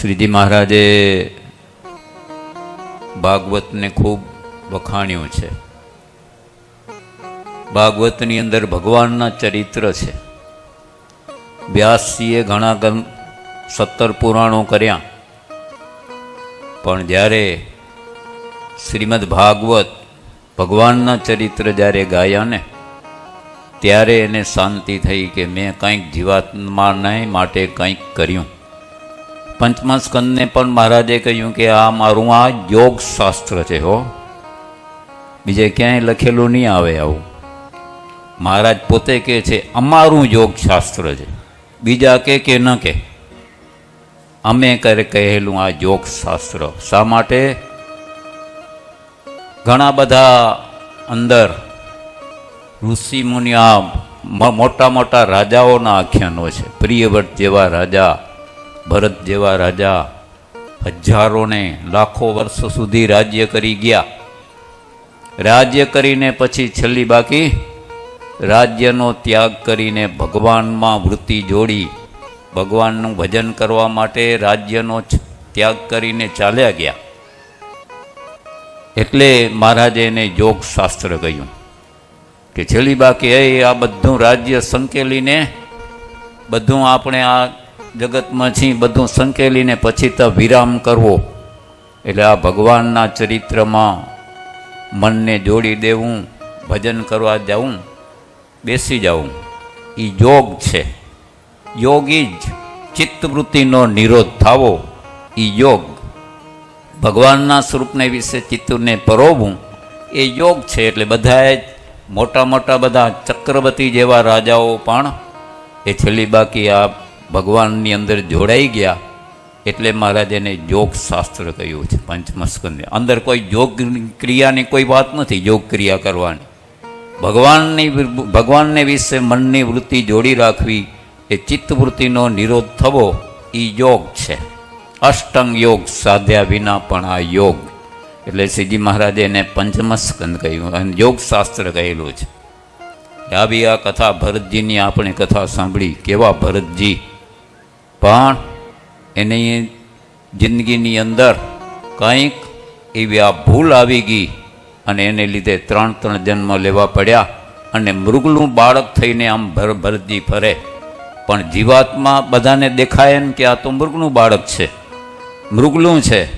શ્રીજી મહારાજે ભાગવતને ખૂબ વખાણ્યું છે. ભાગવતની અંદર ભગવાનના ચરિત્ર છે. વ્યાસજીએ ઘણા સત્તર પુરાણો કર્યા. પણ જ્યારે શ્રીમદ ભાગવત ભગવાનના ચરિત્ર જ્યારે ગાયા ને, ત્યારે એને શાંતિ થઈ કે મેં કંઈક જીવાત્માને માટે કંઈક કર્યું. પંચમા સ્કંદને પણ મહારાજે કહ્યું કે આ મારું આ યોગ શાસ્ત્ર છે હો. બીજે ક્યાંય લખેલું નહીં આવે આવું. મહારાજ પોતે કહે છે, અમારું યોગ શાસ્ત્ર છે. બીજા કે કે ન કે. અમે કરે, કહેલું આ યોગ શાસ્ત્ર શા માટે? ઘણા બધા અંદર ઋષિ મુનિ મોટા મોટા રાજાઓના આખ્યાનો છે. પ્રિયવટ જેવા રાજા ભરત જેવા રાજા હજારોને લાખો વર્ષ સુધી રાજ્ય કરી ગયા. રાજ્ય કરીને પછી છેલ્લી બાકી રાજ્યનો ત્યાગ કરીને ભગવાનમાં વૃત્તિ જોડી, ભગવાનનું ભજન કરવા માટે રાજ્યનો ત્યાગ કરીને ચાલ્યા ગયા. એટલે મહારાજે એને યોગશાસ્ત્ર કહ્યું કે છેલ્લી બાકી એ આ બધું રાજ્ય સંકેલીને બધું આપણે આ જગતમાં છીએ બધું સંકેલીને પછી તો વિરામ કરવો. એટલે આ ભગવાનના ચરિત્રમાં મનને જોડી દેવું, ભજન કરવા જાવું બેસી જવું એ યોગ છે. યોગી જ ચિત્તવૃત્તિનો નિરોધ થાવો. એ યોગ. ભગવાનના સ્વરૂપને વિશે ચિત્તને પરોવવું એ યોગ છે. એટલે બધાએ મોટા મોટા બધા ચક્રવર્તી જેવા રાજાઓ પણ, એ છેલ્લી બાકી આ ભગવાનની અંદર જોડાઈ ગયા એટલે મહારાજ એને યોગ શાસ્ત્ર કહ્યું છે, પંચમસ્કંદે. અંદર કોઈ યોગ ક્રિયાની કોઈ વાત નથી, યોગ ક્રિયા કરવાની. ભગવાનની ભગવાનને વિશે મનની વૃત્તિ જોડી રાખવી એ ચિત્તવૃત્તિનો નિરોધ થવો એ યોગ છે. અષ્ટંગ યોગ સાધ્યા વિના પણ આ યોગ. એટલે શ્રીજી મહારાજે એને પંચમસ્કંદ કહ્યું, અને યોગશાસ્ત્ર કહેલું છે. આવી આ કથા ભરતજીની આપણે કથા સાંભળી, કેવા ભરતજી પણ એની જિંદગીની અંદર કંઈક એવી આ ભૂલ આવી ગઈ અને એને લીધે ત્રણ ત્રણ જન્મ લેવા પડ્યા અને મૃગલું બાળક થઈને આમ ભર ભરતજી ફરે. પણ જીવાત્મા બધાને દેખાય ને કે આ તો મૃગનું બાળક છે. મૃગલું છે,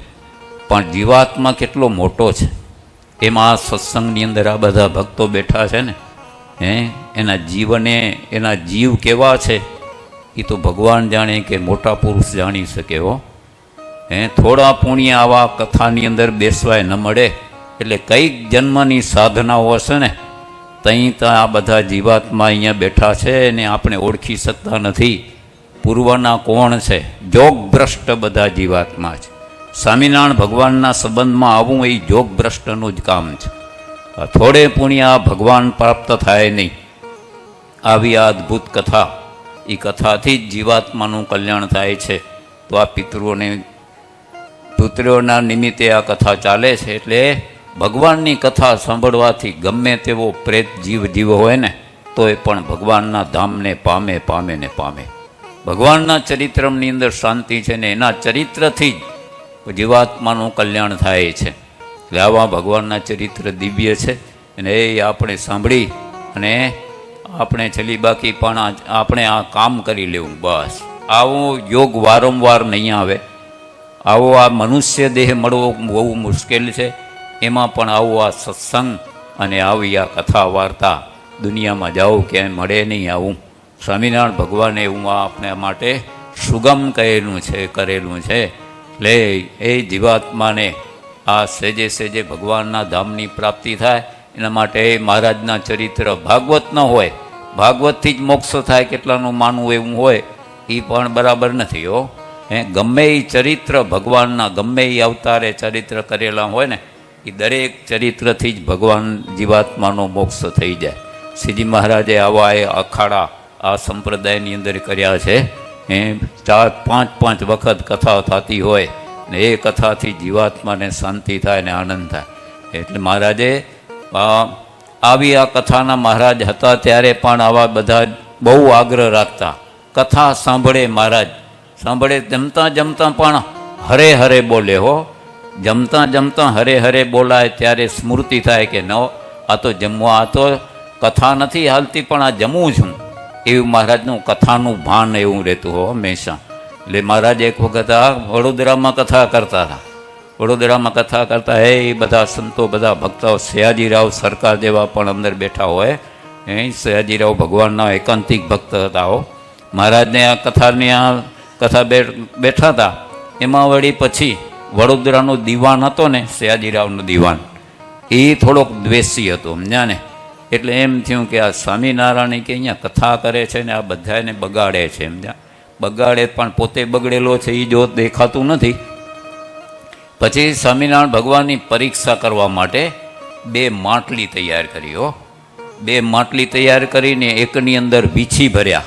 પણ જીવાત્મા કેટલો મોટો છે. એમાં આ સત્સંગની અંદર આ બધા ભક્તો બેઠા છે ને. હે, એના જીવને, એના જીવ કેવા છે? એ તો ભગવાન જાણે કે મોટા પુરુષ જાણી શકે હો. હે, થોડા પુણ્ય આવા કથાની અંદર બેસવાય ન મળે. એટલે કંઈક જન્મની સાધનાઓ હશે ને તહીં તો આ બધા જીવાત્મા અહીંયા બેઠા છે ને આપણે ઓળખી શકતા નથી. પૂર્વના કોણ છે? જોગભ્રષ્ટ બધા જીવાત્મા છે સ્વામિનારાયણ ભગવાનના સંબંધમાં આવવું એ જોગભ્રષ્ટનું જ કામ છે. થોડે પુણ્ય ભગવાન પ્રાપ્ત થાય નહીં. આવી આ અદ્ભુત કથા. એ કથાથી જ જીવાત્માનું કલ્યાણ થાય છે. તો આ પિતૃઓને, પુત્રીઓના નિમિત્તે આ કથા ચાલે છે એટલે ભગવાનની કથા સાંભળવાથી ગમે તેવો પ્રેત જીવ જીવ હોય ને તો એ પણ ભગવાનના ધામને પામે પામે ને પામે. ભગવાનના ચરિત્રની અંદર શાંતિ છે ને, એના ચરિત્રથી જ જીવાત્માનું કલ્યાણ થાય છે. એટલે આવા ભગવાનના ચરિત્ર દિવ્ય છે. અને એ આપણે સાંભળી અને આપણે છેલ્લી બાકી પણ આપણે આ કામ કરી લેવું, બસ. આવો યોગ વારંવાર નહીં આવે. આવો આ મનુષ્ય દેહ મળવો બહુ મુશ્કેલ છે. એમાં પણ આવો આ સત્સંગ અને આવી આ કથા વાર્તા દુનિયામાં જાઓ, ક્યાંય મળે નહીં આવું. સ્વામિનારાયણ ભગવાને એવું આપણે માટે સુગમ કહેલું છે, કરેલું છે. એટલે એ જીવાત્માને આ સેજે સેજે ભગવાનના ધામની પ્રાપ્તિ થાય. એના માટે મહારાજના ચરિત્ર ભાગવત ન હોય, ભાગવતથી જ મોક્ષ થાય કેટલાનું માનવું એવું હોય, એ પણ બરાબર નથી હો. હે, ગમે એ ચરિત્ર ભગવાનના, ગમે એ અવતારે ચરિત્ર કરેલા હોય ને એ દરેક ચરિત્રથી જ ભગવાન જીવાત્માનો મોક્ષ થઈ જાય. શ્રીજી મહારાજે આવા એ અખાડા આ સંપ્રદાયની અંદર કર્યા છે. એ ચાર, પાંચ પાંચ વખત કથા થતી હોય ને એ કથાથી જીવાત્માને શાંતિ થાય ને આનંદ થાય. એટલે મહારાજે આવી આ કથાના મહારાજ હતા ત્યારે પણ આવા બધા બહુ આગ્રહ રાખતા. કથા સાંભળે મહારાજ. સાંભળે જમતા જમતા પણ હરે હરે બોલે હો. જમતા જમતા હરે હરે બોલાય ત્યારે સ્મૃતિ થાય કે ન, આ તો જમવા, આ તો કથા નથી હાલતી, પણ આ જમું છું. એવું મહારાજનું કથાનું ભાન એવું રહેતું હો હંમેશા. એટલે મહારાજ એક વખત આ વડોદરામાં કથા કરતા હતા. વડોદરામાં કથા કરતા, હે એ બધા સંતો, બધા ભક્તો, સયાજીરાવ સરકાર જેવા પણ અંદર બેઠા હોય એ સયાજીરાવ ભગવાનના એકાંતિક ભક્ત હતા હો. મહારાજને આ કથાની આ કથા બેઠા હતા. એમાં વળી પછી વડોદરાનો દીવાન હતો ને, સયાજીરાવનો દીવાન. એ થોડોક દ્વેષી હતો, સમજ્યા એટલે એમ થયું કે આ સ્વામિનારાયણ કે અહીંયા કથા કરે છે ને, આ બધાને બગાડે છે, સમજ્યા? બગાડે પણ પોતે બગડેલો છે એ જો દેખાતું નથી. પછી સ્વામિનારાયણ ભગવાનની પરીક્ષા કરવા માટે બે માટલી તૈયાર કરી, હો. બે માટલી તૈયાર કરીને એકની અંદર વીછી ભર્યા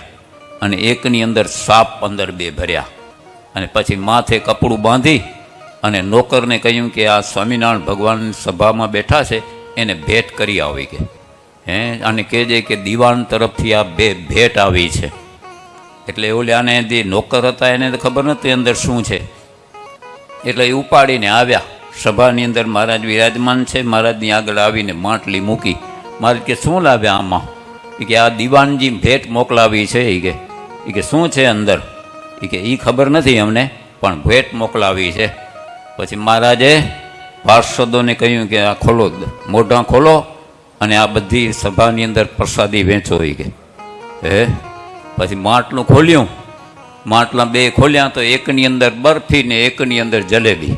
અને એકની અંદર સાપ અંદર બે ભર્યા. અને પછી માથે કપડું બાંધી અને નોકરને કહ્યું કે આ સ્વામિનારાયણ ભગવાનની સભામાં બેઠા છે, એને ભેટ કરી આવી કે. હે, અને કહેજે કે દીવાન તરફથી આ બે ભેટ આવી છે. એટલે ઓલ્યાને જે નોકર હતા એને તો ખબર નથી અંદર શું છે. એટલે એ ઉપાડીને આવ્યા. સભાની અંદર મહારાજ વિરાજમાન છે. મહારાજની આગળ આવીને માટલી મૂકી. મહારાજ કે, શું લાવ્યા આમાં? એ કે, આ દીવાનજી ભેટ મોકલાવી છે. એ કે એ કે, શું છે અંદર? એ કે એ ખબર નથી અમને, પણ ભેટ મોકલાવી છે. પછી મહારાજે પાર્ષદોને કહ્યું કે, આ ખોલો, મોઢા ખોલો અને આ બધી સભાની અંદર પ્રસાદી વેચો. એ કે, હે? પછી માટલું ખોલ્યું. માટલા બે ખોલ્યા તો એકની અંદર બરફી ને એકની અંદર જલેબી.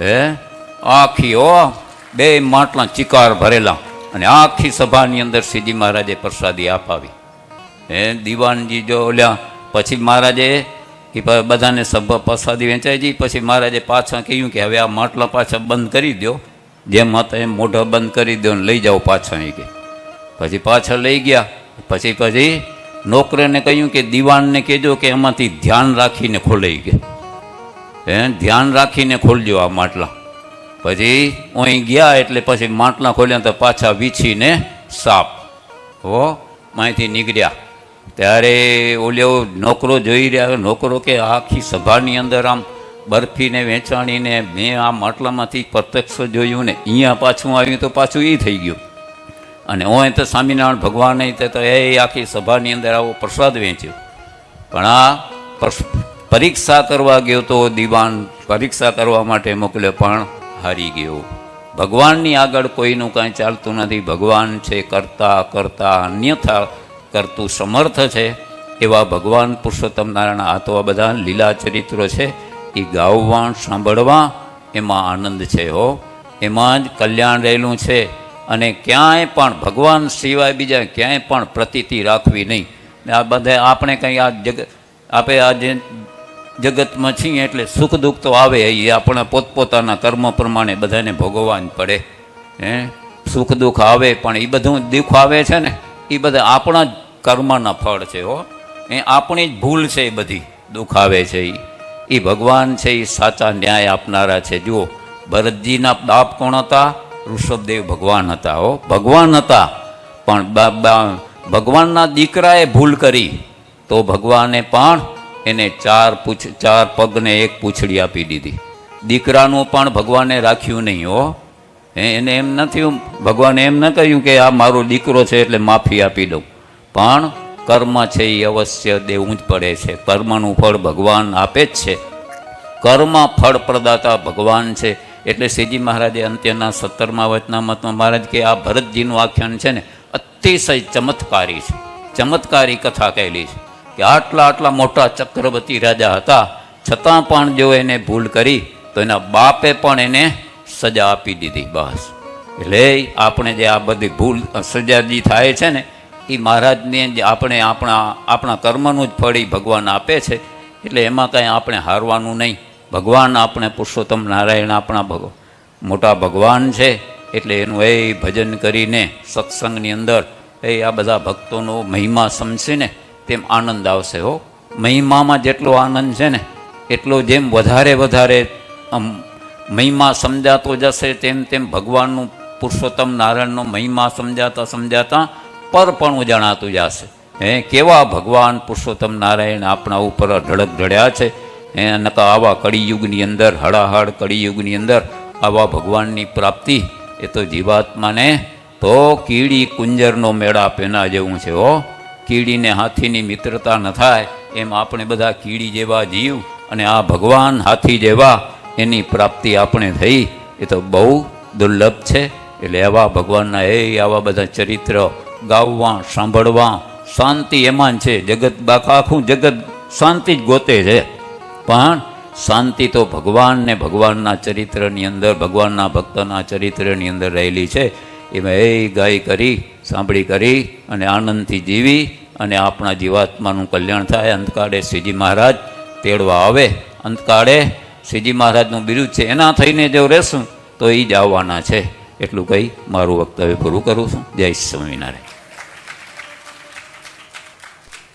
હે? આખી ઓ બે માટલા ચિકાર ભરેલા. અને આખી સભાની અંદર શ્રીજી મહારાજે પ્રસાદી આપાવી હે, દીવાનજી જો ઓલ્યા, પછી મહારાજે પ- બધાને સભા પ્રસાદી વેચાઈ ગઈ પછી મહારાજે પાછા કહ્યું કે હવે આ માટલા પાછા બંધ કરી દો જેમ હતા એમ મોઢા બંધ કરી દો ને લઈ જાઓ પાછા એ કે. પછી પાછા લઈ ગયા. પછી પછી નોકરને કહ્યું કે દીવાનને કહેજો કે એમાંથી ધ્યાન રાખીને ખોલે કે હે, ધ્યાન રાખીને ખોલજો આ માટલા. પછી અહીં ગયા એટલે પછી માટલા ખોલ્યા તો પાછા વીછીને સાપ, હો અહીંથી નીકળ્યા. ત્યારે ઓલ્યો નોકરો જોઈ રહ્યા, નોકરો કે આખી સભાની અંદર આમ બરફીને વેચાણીને મેં આ માટલામાંથી પ્રત્યક્ષ જોયું ને, અહીંયા પાછું આવ્યું તો પાછું એ થઈ ગયું. અને હું તો સ્વામિનારાયણ ભગવાને તે તો એ આખી સભાની અંદર આવો પ્રસાદ વેચ્યો. પણ આ પરીક્ષા કરવા ગયો તો દીવાન પરીક્ષા કરવા માટે મોકલ્યો, પણ હારી ગયો. ભગવાનની આગળ કોઈનું કાંઈ ચાલતું નથી. ભગવાન છે, કરતા કરતા અન્યથા કરતું સમર્થ છે. એવા ભગવાન પુરુષોત્તમ નારાયણ આ તો આ બધા લીલા ચરિત્રો છે. એ ગાવવા સાંભળવા એમાં આનંદ છે હો. એમાં જ કલ્યાણ રહેલું છે. અને ક્યાંય પણ ભગવાન સિવાય બીજા ક્યાંય પણ પ્રતીતિ રાખવી નહીં. આ બધા આપણે કંઈ આ જગત આપણે આ જે જગતમાં છીએ એટલે સુખ દુઃખ તો આવે એ આપણા પોતપોતાના કર્મ પ્રમાણે બધાને ભોગવવા જ પડે. હે? સુખ દુઃખ આવે પણ એ બધું દુઃખ આવે છે ને એ બધા આપણા જ કર્મના ફળ છે હો. એ આપણી જ ભૂલ છે એ બધી, દુઃખ આવે છે એ એ ભગવાન છે એ સાચા ન્યાય આપનારા છે. જુઓ, ભરતજીના બાપ કોણ હતા? ઋષભદેવ ભગવાન હતા હો. ભગવાન હતા, પણ ભગવાનના દીકરાએ ભૂલ કરી. તો ભગવાને પણ એને ચાર પૂછ ચાર પગને એક પૂંછડી આપી દીધી. દીકરાનું પણ ભગવાને રાખ્યું નહીં હો. એને એમ નથી ભગવાને એમ ન કહ્યું કે આ મારો દીકરો છે એટલે માફી આપી દઉં. પણ કર્મ છે એ અવશ્ય દેવું જ પડે છે. કર્મનું ફળ ભગવાન આપે જ છે. કર્મ ફળ પ્રદાતા ભગવાન છે. એટલે શ્રીજી મહારાજે અંત્યના સત્તરમા વચનામતમાં મહારાજ કે આ ભરતજીનું આખ્યાન છે ને, અતિશય ચમત્કારી છે. ચમત્કારી કથા કહેલી છે કે આટલા આટલા મોટા ચક્રવર્તી રાજા હતા, છતાં પણ જો એને ભૂલ કરી, તો એના બાપે પણ એને સજા આપી દીધી બસ. એટલે આપણે જે આ બધી ભૂલ સજા જે થાય છે ને, એ મહારાજને જે આપણે આપણા આપણા કર્મનું જ ફળ ભગવાન આપે છે, એટલે એમાં કાંઈ આપણે હારવાનું નહીં. ભગવાન આપણે પુરુષોત્તમ નારાયણ આપણા ભગ, મોટા ભગવાન છે, એટલે એનું એ ભજન કરીને સત્સંગની અંદર એ આ બધા ભક્તોનો મહિમા સમજીને તેમ આનંદ આવશે હો. મહિમામાં જેટલો આનંદ છે ને, એટલો જેમ વધારે વધારે મહિમા સમજાતો જશે, તેમ તેમ ભગવાનનું પુરુષોત્તમ નારાયણનો મહિમા સમજાતા સમજાતા પરપણું જણાતું જશે. હે, કેવા ભગવાન પુરુષોત્તમ નારાયણ આપણા ઉપર ઢળક ઢળ્યા છે. હે નકા આવા કળિયુગની અંદર, હળાહળ કળિયુગની અંદર આવા ભગવાનની પ્રાપ્તિ એ તો જીવાત્માને તો કીડી કુંજરનો મેળાપ એના જેવું છે હો. કીડીને હાથીની મિત્રતા ન થાય, એમ આપણે બધા કીડી જેવા જીવ અને આ ભગવાન હાથી જેવા એની પ્રાપ્તિ આપણે થઈ, એ તો બહુ દુર્લભ છે. એટલે એવા ભગવાનના એ આવા બધા ચરિત્ર ગાવવા, સાંભળવા, શાંતિ એમાં છે. જગત બાકા આખું જગત શાંતિ જ ગોતે છે. પણ શાંતિ તો ભગવાન ને ભગવાનના ચરિત્રની અંદર, ભગવાનના ભક્તના ચરિત્રની અંદર રહેલી છે. એમાં એ ગાય કરી, સાંભળી કરી અને આનંદથી જીવી અને આપણા જીવાત્માનું કલ્યાણ થાય. અંતકાળે શ્રીજી મહારાજ તેડવા આવે. અંતકાળે શ્રીજી મહારાજનું બિરુદ છે, એના થઈને જો રહેશું, તો એ જ આવવાના છે. એટલું કહી મારું વક્તવ્ય પૂરું કરું છું. જય સ્વામિનારાયણ.